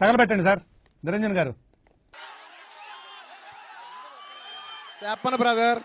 తగలబెట్టండి sir. Niranjan గారు. చెప్పను brother.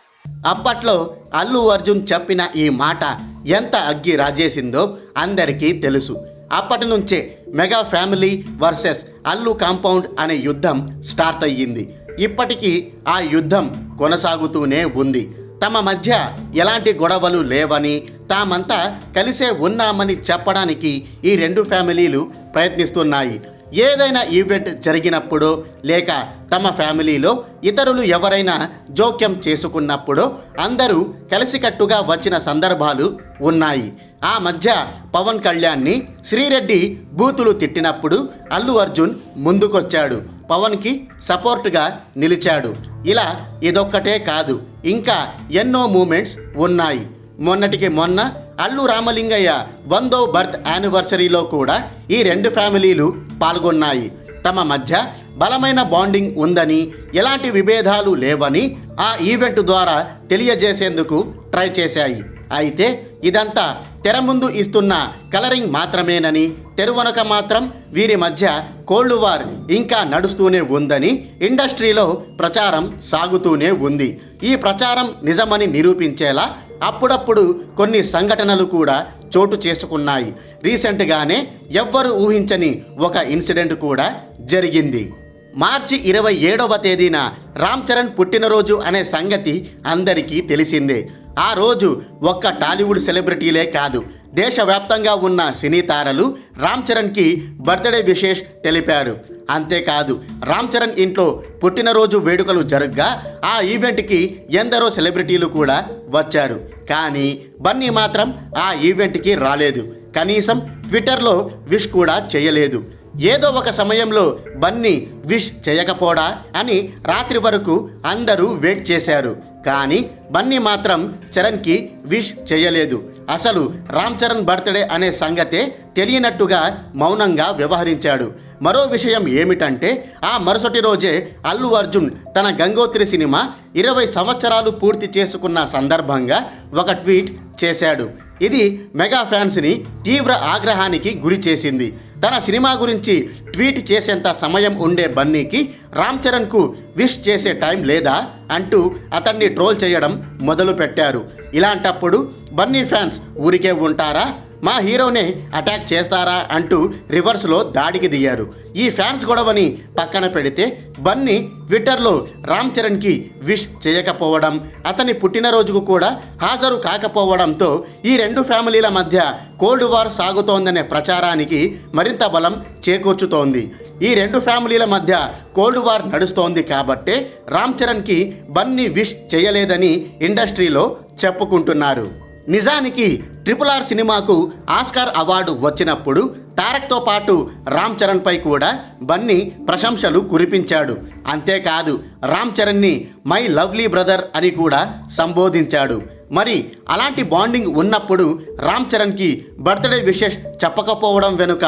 అప్పట్లో అల్లు అర్జున్ చెప్పిన ఈ మాట ఎంత అగ్గి రాజేసిందో అందరికీ తెలుసు. అప్పటి నుంచే mega family versus Allu compound అనే యుద్ధం స్టార్ట్ అయ్యింది. ఇప్పటికీ ఆ యుద్ధం కొనసాగుతూనే ఉంది. తమ మధ్య ఎలాంటి గొడవలు లేవని తామంతా కలిసే ఉన్నామని చెప్పడానికి ఈ రెండు ఫ్యామిలీలు ప్రయత్నిస్తున్నాయి. ఏదైనా ఈవెంట్ జరిగినప్పుడో లేక తమ ఫ్యామిలీలో ఇతరులు ఎవరైనా జోక్యం చేసుకున్నప్పుడో అందరూ కలిసికట్టుగా వచ్చిన సందర్భాలు ఉన్నాయి. ఆ మధ్య పవన్ కళ్యాణ్ని శ్రీరెడ్డి బూతులు తిట్టినప్పుడు అల్లు అర్జున్ ముందుకొచ్చాడు. పవన్కి సపోర్ట్గా నిలిచాడు. ఇలా ఇదొక్కటే కాదు ఇంకా ఎన్నో మూమెంట్స్ ఉన్నాయి. మొన్నటికి మొన్న అల్లు రామలింగయ్య వందో బర్త్ యానివర్సరీలో కూడా ఈ రెండు ఫ్యామిలీలు పాల్గొన్నాయి. తమ మధ్య బలమైన బాండింగ్ ఉందని ఎలాంటి విభేదాలు లేవని ఆ ఈవెంట్ ద్వారా తెలియజేసేందుకు ట్రై చేశాయి. అయితే ఇదంతా తెర ముందు ఇస్తున్న కలరింగ్ మాత్రమేనని తెరువనక మాత్రం వీరి మధ్య కోల్డ్ వార్ ఇంకా నడుస్తూనే ఉందని ఇండస్ట్రీలో ప్రచారం సాగుతూనే ఉంది. ఈ ప్రచారం నిజమని నిరూపించేలా అప్పుడప్పుడు కొన్ని సంఘటనలు కూడా చోటు చేసుకున్నాయి. రీసెంట్గానే ఎవ్వరు ఊహించని ఒక ఇన్సిడెంట్ కూడా జరిగింది. మార్చి ఇరవై ఏడవ తేదీన రామ్ చరణ్ పుట్టినరోజు అనే సంగతి అందరికీ తెలిసిందే. ఆ రోజు ఒక్క టాలీవుడ్ సెలబ్రిటీలే కాదు దేశవ్యాప్తంగా ఉన్న సినీ తారలు రామ్ చరణ్కి బర్త్డే విశేష్ తెలిపారు. అంతేకాదు రామ్ చరణ్ ఇంట్లో పుట్టినరోజు వేడుకలు జరగ్గా ఆ ఈవెంట్కి ఎందరో సెలబ్రిటీలు కూడా వచ్చారు. కానీ బన్నీ మాత్రం ఆ ఈవెంట్కి రాలేదు. కనీసం ట్విట్టర్లో విష్ కూడా చేయలేదు. ఏదో ఒక సమయంలో బన్నీ విష్ చేయకపోడా అని రాత్రి వరకు అందరూ వెయిట్ చేశారు. కానీ బన్నీ మాత్రం చరణ్కి విష్ చేయలేదు. అసలు రామ్ చరణ్ బర్త్డే అనే సంగతే తెలియనట్టుగా మౌనంగా వ్యవహరించాడు. మరో విషయం ఏమిటంటే ఆ మరుసటి రోజే అల్లు అర్జున్ తన గంగోత్రి సినిమా ఇరవై సంవత్సరాలు పూర్తి చేసుకున్న సందర్భంగా ఒక ట్వీట్ చేశాడు. ఇది మెగా ఫ్యాన్స్ని తీవ్ర ఆగ్రహానికి గురి చేసింది. తన సినిమా గురించి ట్వీట్ చేసేంత సమయం ఉండే బన్నీకి రామ్ చరణ్కు విష్ చేసే టైం లేదా అంటూ అతన్ని ట్రోల్ చేయడం మొదలుపెట్టారు. ఇలాంటప్పుడు బన్నీ ఫ్యాన్స్ ఊరికే ఉంటారా? మా హీరోనే అటాక్ చేస్తారా అంటూ రివర్స్లో దాడికి దిగారు. ఈ ఫ్యాన్స్ గొడవని పక్కన పెడితే బన్నీ ట్విట్టర్లో రామ్ చరణ్కి విష్ చేయకపోవడం అతని పుట్టినరోజుకు కూడా హాజరు కాకపోవడంతో ఈ రెండు ఫ్యామిలీల మధ్య కోల్డ్ వార్ సాగుతోందనే ప్రచారానికి మరింత బలం చేకూర్చుతోంది. ఈ రెండు ఫ్యామిలీల మధ్య కోల్డ్ వార్ నడుస్తోంది కాబట్టే రామ్ చరణ్కి బన్నీ విష్ చేయలేదని ఇండస్ట్రీలో చెప్పుకుంటున్నారు. నిజానికి ట్రిపుల్ ఆర్ సినిమాకు ఆస్కార్ అవార్డు వచ్చినప్పుడు తారక్తో పాటు రామ్ చరణ్పై కూడా బన్నీ ప్రశంసలు కురిపించాడు. అంతేకాదు రామ్ చరణ్ని మై లవ్లీ బ్రదర్ అని కూడా సంబోధించాడు. మరి అలాంటి బాండింగ్ ఉన్నప్పుడు రామ్ చరణ్కి బర్త్డే విషెస్ చెప్పకపోవడం వెనుక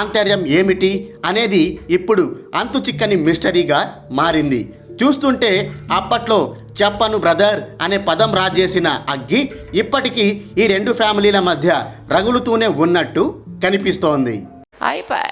ఆంతర్యం ఏమిటి అనేది ఇప్పుడు అంతు చిక్కని మిస్టరీగా మారింది. చూస్తుంటే అప్పట్లో చెప్పను బ్రదర్ అనే పదం రాజేసిన అగ్గి ఇప్పటికీ ఈ రెండు ఫ్యామిలీల మధ్య రగులుతూనే ఉన్నట్టు కనిపిస్తోంది. అయిపోయి